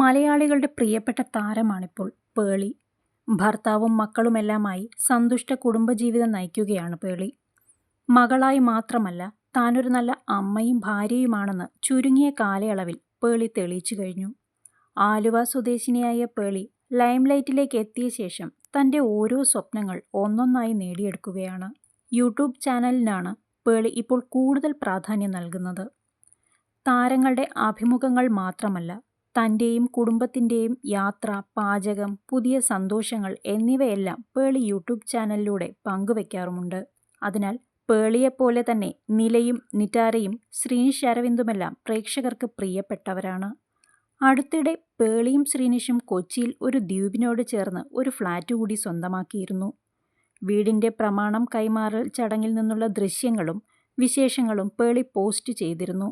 മലയാളികളുടെ പ്രിയപ്പെട്ട താരമാണിപ്പോൾ പേളി. ഭർത്താവും മക്കളുമെല്ലാമായി സന്തുഷ്ട കുടുംബജീവിതം നയിക്കുകയാണ് പേളി. മകളായി മാത്രമല്ല താനൊരു നല്ല അമ്മയും ഭാര്യയുമാണെന്ന് ചുരുങ്ങിയ കാലയളവിൽ പേളി തെളിയിച്ചു കഴിഞ്ഞു. ആലുവ സ്വദേശിനിയായ പേളി ലൈംലൈറ്റിലേക്ക് എത്തിയ ശേഷം തന്റെ ഓരോ സ്വപ്നങ്ങൾ ഒന്നൊന്നായി നേടിയെടുക്കുകയാണ്. യൂട്യൂബ് ചാനലിനാണ് പേളി ഇപ്പോൾ കൂടുതൽ പ്രാധാന്യം നൽകുന്നത്. താരങ്ങളുടെ അഭിമുഖങ്ങൾ മാത്രമല്ല തന്റെയും കുടുംബത്തിന്റെയും യാത്ര പാചകം പുതിയ സന്തോഷങ്ങൾ എന്നിവയെല്ലാം പേളി യൂട്യൂബ് ചാനലിലൂടെ പങ്കുവയ്ക്കാറുമുണ്ട് അതിനാൽ പേളിയെപ്പോലെ തന്നെ നിലയും നിറ്റാരയും ശ്രീനിഷ് അരവിന്ദുമെല്ലാം പ്രേക്ഷകർക്ക് പ്രിയപ്പെട്ടവരാണ്. അടുത്തിടെ പേളിയും ശ്രീനിഷും കൊച്ചിയിൽ ഒരു ദ്വീപിനോട് ചേർന്ന് ഒരു ഫ്ലാറ്റ് കൂടി സ്വന്തമാക്കിയിരുന്നു. വീടിന്റെ പ്രമാണം കൈമാറൽ ചടങ്ങിൽ നിന്നുള്ള ദൃശ്യങ്ങളും വിശേഷങ്ങളും പേളി പോസ്റ്റ് ചെയ്തിരുന്നു.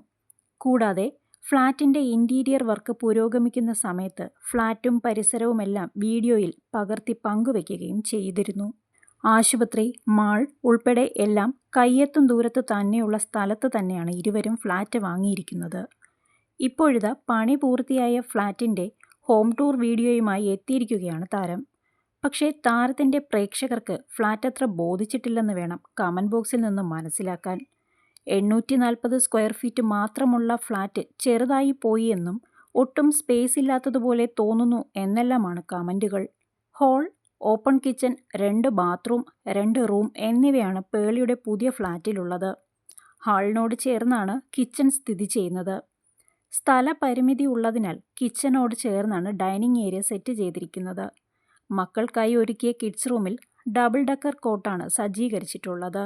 കൂടാതെ ഫ്ളാറ്റിന്റെ ഇന്റീരിയർ വർക്ക് പുരോഗമിക്കുന്ന സമയത്ത് ഫ്ളാറ്റും പരിസരവുമെല്ലാം വീഡിയോയിൽ പകർത്തി പങ്കുവയ്ക്കുകയും ചെയ്തിരുന്നു. ആശുപത്രി മാൾ ഉൾപ്പെടെ എല്ലാം കയ്യെത്തും ദൂരത്ത് തന്നെയുള്ള സ്ഥലത്ത് തന്നെയാണ് ഇരുവരും ഫ്ളാറ്റ് വാങ്ങിയിരിക്കുന്നത്. ഇപ്പോഴിതാ പണി പൂർത്തിയായ ഫ്ളാറ്റിന്റെ ഹോം ടൂർ വീഡിയോയുമായി എത്തിയിരിക്കുകയാണ് താരം. പക്ഷേ താരത്തിന്റെ പ്രേക്ഷകർക്ക് ഫ്ളാറ്റ് അത്ര ബോധിച്ചിട്ടില്ലെന്ന് വേണം കമന്റ് ബോക്സിൽ നിന്ന് മനസ്സിലാക്കാൻ. എണ്ണൂറ്റി നാൽപ്പത് സ്ക്വയർ ഫീറ്റ് മാത്രമുള്ള ഫ്ലാറ്റ് ചെറുതായി പോയി എന്നും ഒട്ടും സ്പേസ് ഇല്ലാത്തതുപോലെ തോന്നുന്നു എന്നെല്ലാമാണ് കമന്റുകൾ ഹോൾ ഓപ്പൺ കിച്ചൺ രണ്ട് ബാത്റൂം രണ്ട് റൂം എന്നിവയാണ് പേളിയുടെ പുതിയ ഫ്ലാറ്റിലുള്ളത്. ഹാളിനോട് ചേർന്നാണ് കിച്ചൺ സ്ഥിതി ചെയ്യുന്നത്. സ്ഥല പരിമിതി ഉള്ളതിനാൽ കിച്ചനോട് ചേർന്നാണ് ഡൈനിങ് ഏരിയ സെറ്റ് ചെയ്തിരിക്കുന്നത്. മക്കൾക്കായി ഒരുക്കിയ കിഡ്സ് റൂമിൽ ഡബിൾ ഡക്കർ കോട്ടാണ് സജ്ജീകരിച്ചിട്ടുള്ളത്.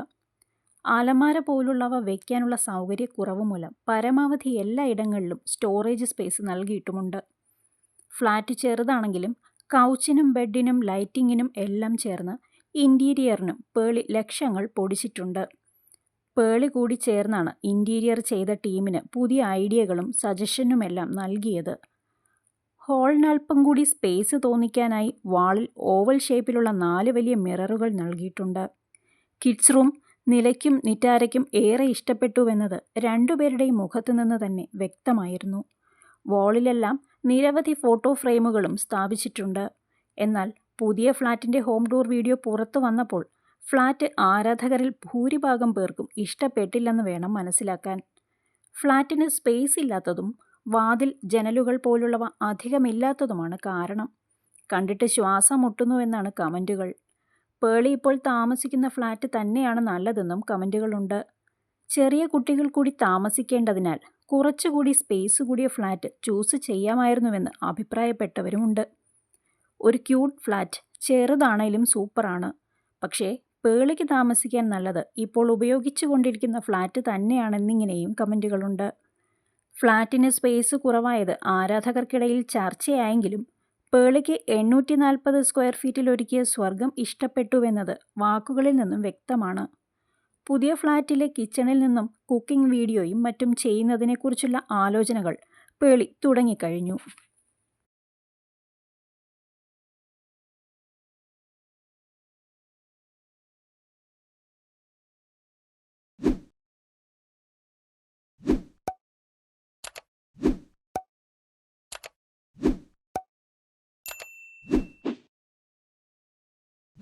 അലമാര പോലുള്ളവ വയ്ക്കാനുള്ള സൗകര്യക്കുറവ് മൂലം പരമാവധി എല്ലായിടങ്ങളിലും സ്റ്റോറേജ് സ്പേസ് നൽകിയിട്ടുമുണ്ട്. ഫ്ലാറ്റ് ചെറുതാണെങ്കിലും കൗച്ചിനും ബെഡിനും ലൈറ്റിങ്ങിനും എല്ലാം ചേർന്ന് ഇന്റീരിയറിനും പേളി ലക്ഷങ്ങൾ പൊടിച്ചിട്ടുണ്ട്. പേളി കൂടി ചേർന്നാണ് ഇന്റീരിയർ ചെയ്ത ടീമിന് പുതിയ ഐഡിയകളും സജഷനുമെല്ലാം നൽകിയത്. ഹോളിനൽപ്പം കൂടി സ്പേസ് തോന്നിക്കാനായി വാളിൽ ഓവൽ ഷേപ്പിലുള്ള നാല് വലിയ മിററുകൾ നൽകിയിട്ടുണ്ട്. കിഡ്സ് റൂം നിലയ്ക്കും നിറ്റാരയ്ക്കും ഏറെ ഇഷ്ടപ്പെട്ടുവെന്നത് രണ്ടുപേരുടെയും മുഖത്തു നിന്ന് തന്നെ വ്യക്തമായിരുന്നു. വാളിലെല്ലാം നിരവധി ഫോട്ടോ ഫ്രെയിമുകളും സ്ഥാപിച്ചിട്ടുണ്ട്. എന്നാൽ പുതിയ ഫ്ലാറ്റിന്റെ ഹോം ടൂർ വീഡിയോ പുറത്തു വന്നപ്പോൾ ഫ്ലാറ്റ് ആരാധകരിൽ ഭൂരിഭാഗം പേർക്കും ഇഷ്ടപ്പെട്ടില്ലെന്ന് വേണം മനസ്സിലാക്കാൻ. ഫ്ലാറ്റിന് സ്പേസ് ഇല്ലാത്തതും വാതിൽ ജനലുകൾ പോലുള്ളവ അധികമില്ലാത്തതുമാണ് കാരണം. കണ്ടിട്ട് ശ്വാസം മുട്ടുന്നുവെന്നാണ് കമന്റുകൾ പേളി ഇപ്പോൾ താമസിക്കുന്ന ഫ്ലാറ്റ് തന്നെയാണ് നല്ലതെന്നും കമന്റുകളുണ്ട് ചെറിയ കുട്ടികൾ കൂടി താമസിക്കേണ്ടതിനാൽ കുറച്ചുകൂടി സ്പേസ് കൂടിയ ഫ്ലാറ്റ് ചൂസ് ചെയ്യാമായിരുന്നുവെന്ന് അഭിപ്രായപ്പെട്ടവരുമുണ്ട്. ഒരു ക്യൂട്ട് ഫ്ലാറ്റ് ചെറുതാണേലും സൂപ്പറാണ്. പക്ഷേ പേളിക്ക് താമസിക്കാൻ നല്ലത് ഇപ്പോൾ ഉപയോഗിച്ചു കൊണ്ടിരിക്കുന്ന ഫ്ലാറ്റ് തന്നെയാണെന്നിങ്ങനെയും കമന്റുകളുണ്ട് ഫ്ലാറ്റിന് സ്പേസ് കുറവായത് ആരാധകർക്കിടയിൽ ചർച്ചയായെങ്കിലും പേളിക്ക് എണ്ണൂറ്റി നാൽപ്പത് സ്ക്വയർ ഫീറ്റിൽ ഒരുക്കിയ സ്വർഗം ഇഷ്ടപ്പെട്ടുവെന്നത് വാക്കുകളിൽ നിന്നും വ്യക്തമാണ്. പുതിയ ഫ്ലാറ്റിലെ കിച്ചണിൽ നിന്നും കുക്കിംഗ് വീഡിയോയും മറ്റും ചെയ്യുന്നതിനെക്കുറിച്ചുള്ള ആലോചനകൾ പേളി തുടങ്ങിക്കഴിഞ്ഞു.